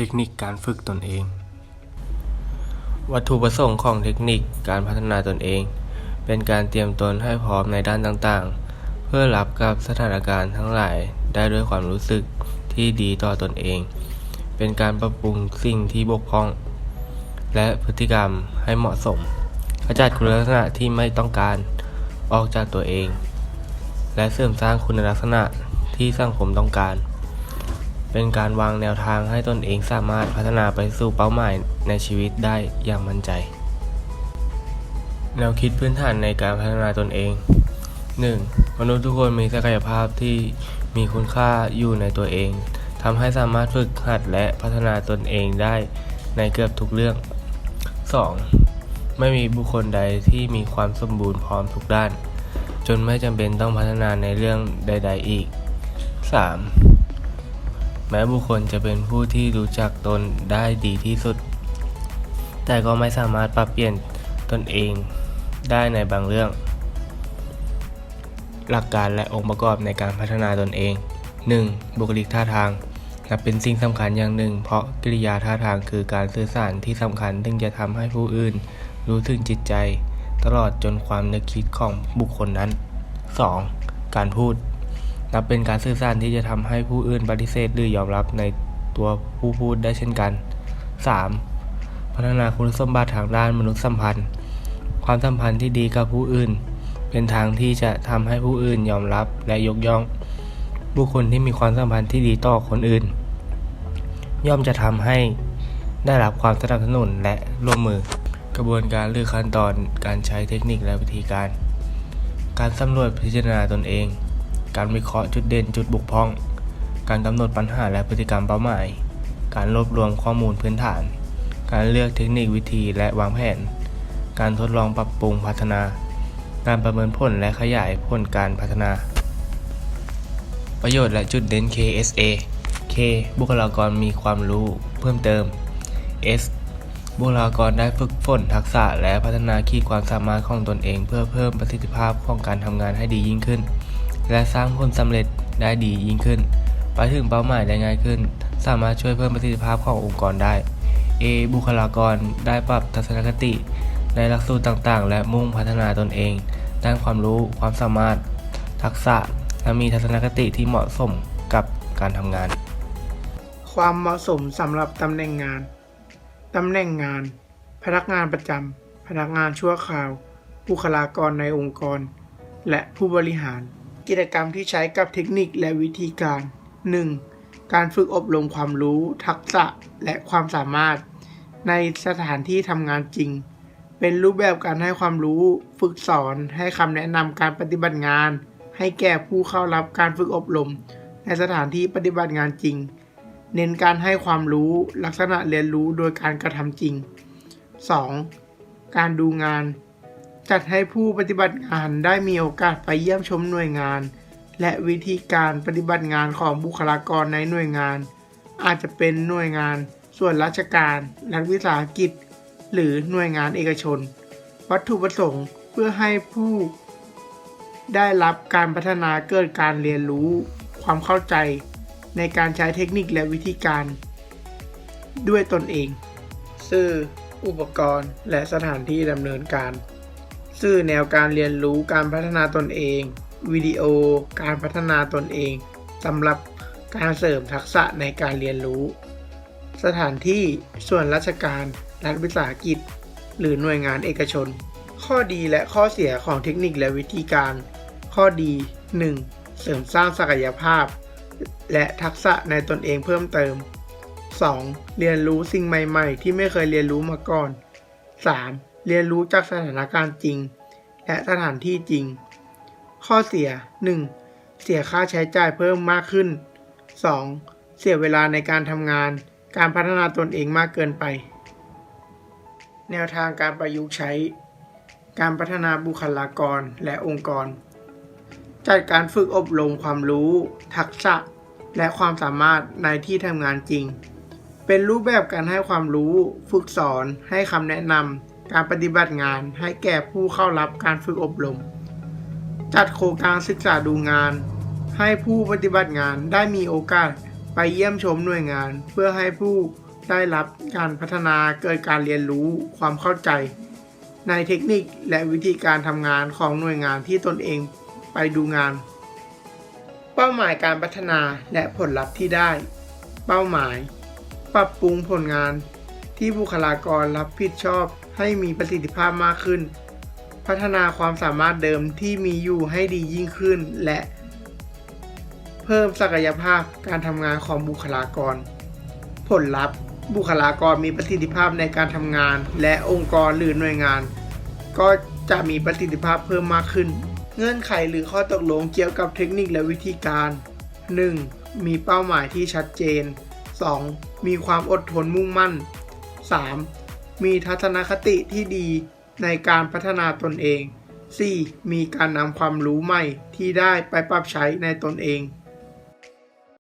เทคนิคการฝึกตนเอง วัตถุประสงค์ของเทคนิคการพัฒนาตนเอง เป็นการเตรียมตนให้พร้อมในด้านต่างๆ เพื่อรับกับสถานการณ์ทั้งหลายได้ด้วยความรู้สึกที่ดีต่อตนเอง เป็นการปรับปรุงสิ่งที่บกพร่อง และพฤติกรรมให้เหมาะสมขจัดคุณลักษณะที่ไม่ต้องการออกจากตัวเอง และเสริมสร้างคุณลักษณะที่สังคมต้องการ เป็นการวางแนวทางให้ตนเองสามารถพัฒนาไปสู่เป้าหมายในชีวิตได้อย่างมั่นใจ แนวคิดพื้นฐานในการพัฒนาตนเอง 1. มนุษย์ทุกคนมีศักยภาพที่มีคุณค่าอยู่ในตัวเองทำให้สามารถฝึกหัดและพัฒนาตนเองได้ในเกือบทุกเรื่อง 2. ไม่มีบุคคลใดที่มีความสมบูรณ์พร้อมทุกด้าน จนไม่จำเป็นต้องพัฒนาในเรื่องใด ๆ อีก 3. แม้บุคคลจะเป็นผู้ที่รู้จักตนได้ดีที่สุด แต่ก็ไม่สามารถปรับเปลี่ยนตนเองได้ในบางเรื่อง หลักการและองค์ประกอบในการพัฒนาตนเอง 1. บุคลิกท่าทางนับเป็นสิ่งสำคัญอย่างหนึ่ง เพราะกิริยาท่าทางคือการสื่อสารที่สำคัญซึ่งจะทำให้ผู้อื่น รู้ถึงจิตใจ ตลอดจนความนึกคิดของบุคคลนั้น 2. การพูด นับเป็นการสื่อสารที่จะทำให้ผู้อื่นปฏิเสธหรือยอมรับในตัวผู้พูดได้เช่นกัน 3. พัฒนาคุณสมบัติทางด้านมนุษยสัมพันธ์ ความสัมพันธ์ที่ดีกับผู้อื่น เป็นทางที่จะทำให้ผู้อื่นยอมรับและยกย่อง บุคคลที่มีความสัมพันธ์ที่ดีต่อคนอื่น ย่อมจะทำให้ได้รับความสนับสนุนและร่วมมือ กระบวนการหรือขั้นตอนการใช้เทคนิคและวิธีการ การสำรวจพิจารณาตนเอง การวิเคราะห์จุดเด่นจุดบกพร่อง การกำหนดปัญหาและพฤติกรรมเป้าหมาย การรวบรวมข้อมูลพื้นฐาน การเลือกเทคนิควิธีและวางแผน การทดลองปรับปรุงพัฒนา การประเมินผลและขยายผลการพัฒนา ประโยชน์และจุดเด่น KSA K บุคลากรมีความรู้เพิ่มเติม S บุคลากรได้ฝึกฝนทักษะและพัฒนาขีดความสามารถของตนเอง เพื่อเพิ่มประสิทธิภาพของการทำงานให้ดียิ่งขึ้น และสร้างผลสำเร็จได้ดียิ่งขึ้น ไปถึงเป้าหมายได้ง่ายขึ้น สามารถช่วยเพิ่มประสิทธิภาพขององค์กรได้ A บุคลากรได้ปรับทัศนคติ ในหลักสูตรต่างๆ และมุ่งพัฒนาตนเอง ด้านความรู้ความสามารถ ทักษะและมีทัศนคติที่เหมาะสมกับการทำงาน ความเหมาะสมสำหรับตำแหน่งงาน ตำแหน่งงาน พนักงานประจำพนักงานชั่วคราว บุคลากรในองค์กร และผู้บริหาร กิจกรรมที่ใช้กับเทคนิคและวิธีการ 1. การฝึกอบรมความรู้ ทักษะและความสามารถ ในสถานที่ทำงานจริง เป็นรูปแบบการให้ความรู้ ฝึกสอน ให้คำแนะนำการปฏิบัติงาน ให้แก่ผู้เข้ารับการฝึกอบรม ในสถานที่ปฏิบัติงานจริง เน้นการให้ความรู้ลักษณะเรียนรู้โดยการกระทำจริง 2. การดูงาน จัดให้ผู้ปฏิบัติงานได้มีโอกาสไปเยี่ยมชมหน่วยงาน และวิธีการปฏิบัติงานของบุคลากรในหน่วยงาน อาจจะเป็นหน่วยงาน ส่วนราชการ รัฐวิสาหกิจ หรือหน่วยงานเอกชน วัตถุประสงค์เพื่อให้ผู้ได้รับการพัฒนาเกิดการเรียนรู้ ความเข้าใจ ในการใช้เทคนิคและวิธีการ ด้วยตนเอง สื่อ อุปกรณ์ และสถานที่ดำเนินการ สื่อแนวการเรียนรู้การพัฒนาตนเอง วิดีโอ การพัฒนาตนเองสำหรับการเสริมทักษะในการเรียนรู้ สถานที่ส่วนราชการรัฐวิสาหกิจ หรือหน่วยงานเอกชน ข้อดีและข้อเสียของเทคนิคและวิธีการ ข้อดี 1. เสริมสร้างศักยภาพ และทักษะในตนเองเพิ่มเติม 2. เรียนรู้สิ่งใหม่ ๆ ที่ไม่เคยเรียนรู้มาก่อน 3. เรียนรู้จากสถานการณ์จริง และสถานที่จริง ข้อเสีย 1. เสียค่าใช้จ่ายเพิ่มมากขึ้น 2. เสียเวลาในการทำงาน การพัฒนาตนเองมากเกินไป แนวทางการประยุกต์ใช้ การพัฒนาบุคลากรและองค์กร จัดการฝึกอบรมความรู้ ทักษะ และความสามารถในที่ทำงานจริง เป็นรูปแบบการให้ความรู้ ฝึกสอน ให้คำแนะนำ การปฏิบัติงานให้แก่ผู้เข้ารับการฝึกอบรม จัดโครงการศึกษาดูงาน ให้ผู้ปฏิบัติงานได้มีโอกาสไปเยี่ยมชมหน่วยงาน เพื่อให้ผู้ได้รับการพัฒนาเกิดการเรียนรู้ความเข้าใจ ในเทคนิคและวิธีการทำงานของหน่วยงานที่ตนเองไปดูงาน เป้าหมายการพัฒนาและผลลัพธ์ที่ได้ เป้าหมาย ปรับปรุงผลงานที่บุคลากรรับผิดชอบ ให้มีประสิทธิภาพมากขึ้น พัฒนาความสามารถเดิมที่มีอยู่ให้ดียิ่งขึ้น และเพิ่มศักยภาพการทำงานของบุคลากร ผลลัพธ์ บุคลากรมีประสิทธิภาพในการทำงาน และองค์กรหรือหน่วยงาน ก็จะมีประสิทธิภาพเพิ่มมากขึ้น เงื่อนไขหรือข้อตกลงเกี่ยวกับเทคนิคและวิธีการ 1. มีเป้าหมายที่ชัดเจน 2. มีความอดทนมุ่งมั่น 3. มีทัศนคติที่ดีในการพัฒนาตนเอง 4. มีการนำความรู้ใหม่ที่ได้ไปปรับใช้ในตนเอง